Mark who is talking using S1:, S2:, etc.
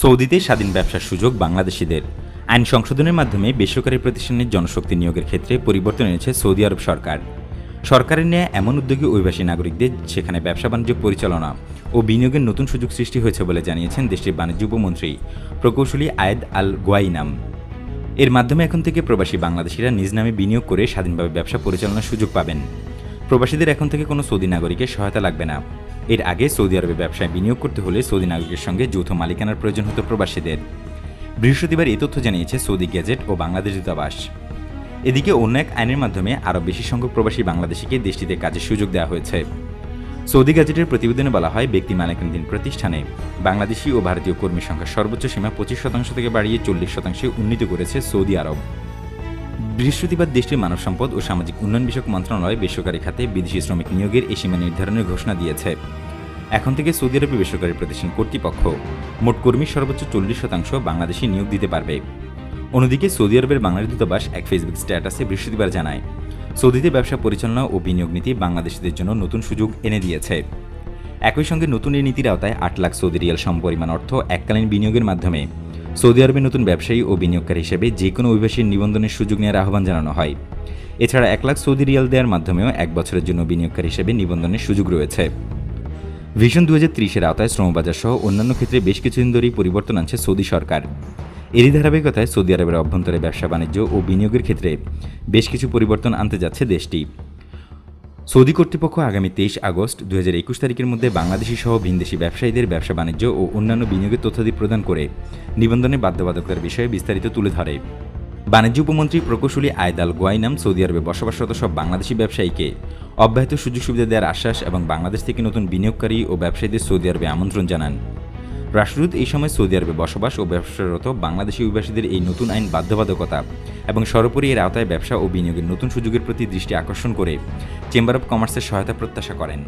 S1: সৌদিতে স্বাধীন ব্যবসার সুযোগ বাংলাদেশিদের। আইন সংশোধনের মাধ্যমে বেসরকারি প্রতিষ্ঠানের জনশক্তি নিয়োগের ক্ষেত্রে পরিবর্তন এনেছে সৌদি আরব সরকার। সরকারের নেয়া এমন উদ্যোগী অভিবাসী নাগরিকদের সেখানে ব্যবসা বাণিজ্য পরিচালনা ও বিনিয়োগের নতুন সুযোগ সৃষ্টি হয়েছে বলে জানিয়েছেন দেশটির বাণিজ্য উপমন্ত্রী প্রকৌশলী আয়েদ আল গোয়াইনাম এর মাধ্যমে এখন থেকে প্রবাসী বাংলাদেশিরা নিজ নামে বিনিয়োগ করে স্বাধীনভাবে ব্যবসা পরিচালনার সুযোগ পাবেন। প্রবাসীদের এখন থেকে কোনো সৌদি নাগরিকের সহায়তা লাগবে না। এর আগে সৌদি আরবে ব্যবসায় বিনিয়োগ করতে হলে সৌদি নাগরিকের সঙ্গে যৌথ মালিকানার প্রয়োজন হতো প্রবাসীদের। বৃহস্পতিবার এই তথ্য জানিয়েছে সৌদি গ্যাজেট ও বাংলাদেশ দূতাবাস। এদিকে অন্য এক আইনের মাধ্যমে আরও বেশি সংখ্যক প্রবাসী বাংলাদেশিকে দেশটিতে কাজের সুযোগ দেওয়া হয়েছে। সৌদি গ্যাজেটের প্রতিবেদনে বলা হয়, ব্যক্তি মালিকানাধীন প্রতিষ্ঠানে বাংলাদেশি ও ভারতীয় কর্মীর সংখ্যা সর্বোচ্চ সীমা পঁচিশ শতাংশ থেকে বাড়িয়ে চল্লিশ শতাংশে উন্নীত করেছে সৌদি আরব। বৃহস্পতিবার দেশটির মানব সম্পদ ও সামাজিক উন্নয়ন বিষয়ক মন্ত্রণালয় বেসরকারি খাতে বিদেশি শ্রমিক নিয়োগের এই সীমা নির্ধারণের ঘোষণা দিয়েছে। এখন থেকে সৌদি আরবে বেসরকারি প্রতিষ্ঠান কর্তৃপক্ষ মোট কর্মীর সর্বোচ্চ চল্লিশ শতাংশ বাংলাদেশি নিয়োগ দিতে পারবে। অন্যদিকে সৌদি আরবের বাংলাদেশ দূতাবাস এক ফেসবুক স্ট্যাটাসে বৃহস্পতিবার জানায়, সৌদিতে ব্যবসা পরিচালনা ও বিনিয়োগ নীতি বাংলাদেশিদের জন্য নতুন সুযোগ এনে দিয়েছে। একই সঙ্গে নতুন এই নীতির আওতায় আট লাখ সৌদি রিয়াল সমপরিমাণ অর্থ এককালীন বিনিয়োগের মাধ্যমে সৌদি আরবে নতুন ব্যবসায়ী ও বিনিয়োগকারী হিসেবে যে কোনো অভিবাসীর নিবন্ধনের সুযোগ নেওয়ার আহ্বান জানানো হয়। এছাড়া এক লাখ সৌদি রিয়াল দেওয়ার মাধ্যমেও এক বছরের জন্য বিনিয়োগকারী হিসেবে নিবন্ধনের সুযোগ রয়েছে। ভিশন দু হাজার ত্রিশের আওতায় শ্রমবাজার সহ অন্যান্য ক্ষেত্রে বেশ কিছুদিন ধরেই পরিবর্তন আনছে সৌদি সরকার। এরই ধারাবাহিকতায় সৌদি আরবের অভ্যন্তরে ব্যবসা বাণিজ্য ও বিনিয়োগের ক্ষেত্রে বেশ কিছু পরিবর্তন আনতে যাচ্ছে দেশটি। সৌদি কর্তৃপক্ষ আগামী তেইশ আগস্ট দু হাজার একুশ তারিখের মধ্যে বাংলাদেশি সহ ভিনদেশি ব্যবসায়ীদের ব্যবসা বাণিজ্য ও অন্যান্য বিনিয়োগের তথ্যাদি প্রদান করে নিবন্ধনের বাধ্যবাধকতার বিষয়ে বিস্তারিত তুলে ধরে। বাণিজ্য উপমন্ত্রী প্রকৌশলী আয়দাল গোয়াইনাম সৌদি আরবে বসবাসরত সব বাংলাদেশি ব্যবসায়ীকে অব্যাহত সুযোগ সুবিধা দেওয়ার আশ্বাস এবং বাংলাদেশ থেকে নতুন বিনিয়োগকারী ও ব্যবসায়ীদের সৌদি আরবে আমন্ত্রণ জানান। রাষ্ট্রদূত এই সময় সৌদি আরবে বসবাস ও ব্যবসারত বাংলাদেশি অভিবাসীদের এই নতুন আইন বাধ্যবাধকতা এবং সর্বোপরি এর আওতায় ব্যবসা ও বিনিয়োগের নতুন সুযোগের প্রতি দৃষ্টি আকর্ষণ করে চেম্বার অব কমার্সের সহায়তা প্রত্যাশা করেন।